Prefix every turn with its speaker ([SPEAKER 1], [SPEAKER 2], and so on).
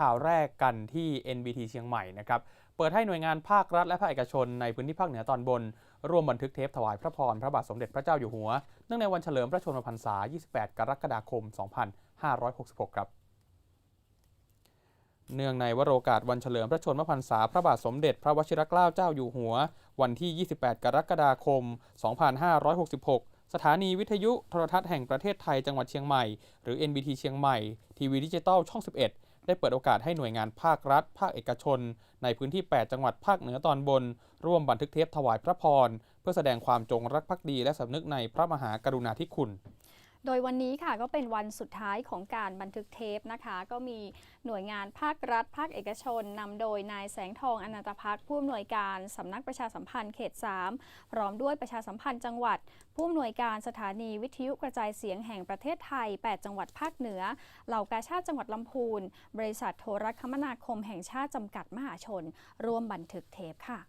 [SPEAKER 1] ข่าวแรกกันที่ NBT เชียงใหม่นะครับ เปิดให้หน่วยงานภาครัฐและภาคเอกชนในพื้นที่ภาคเหนือตอนบน ร่วมบันทึกเทปถวายพระพร พระบาทสมเด็จพระเจ้าอยู่หัว เนื่องในวันเฉลิมพระชนมพรรษา 28 กรกฎาคม 2566 ครับ เนื่องในวโรกาสวันเฉลิมพระชนมพรรษา พระบาทสมเด็จพระวชิรเกล้าเจ้าอยู่หัว วันที่ 28 กรกฎาคม 2566สถานีวิทยุโทรทัศน์แห่งประเทศไทยจังหวัดเชียงใหม่ หรือ NBT เชียงใหม่ ทีวีดิจิตอลช่อง 11 ได้เปิดโอกาสให้หน่วยงานภาครัฐ ภาคเอกชน ในพื้นที่ 8 จังหวัดภาคเหนือตอนบน ร่วมบันทึกเทปถวายพระพร เพื่อแสดงความจงรักภักดีและสำนึกในพระมหากรุณาธิคุณ
[SPEAKER 2] โดยวันนี้ค่ะก็เป็นวันสุดท้ายของการบันทึกเทปนะคะ ก็มีหน่วยงานภาครัฐ ภาคเอกชนนำโดยนายแสงทองอนันตพักผู้อำนวยการสำนักประชาสัมพันธ์เขต 3 พร้อมด้วยประชาสัมพันธ์จังหวัด ผู้อำนวยการสถานีวิทยุกระจายเสียงแห่งประเทศไทย 8 จังหวัดภาคเหนือ เหล่ากาชาติจังหวัดลำพูน บริษัทโทรคมนาคมแห่งชาติจำกัดมหาชน ร่วมบันทึกเทปค่ะ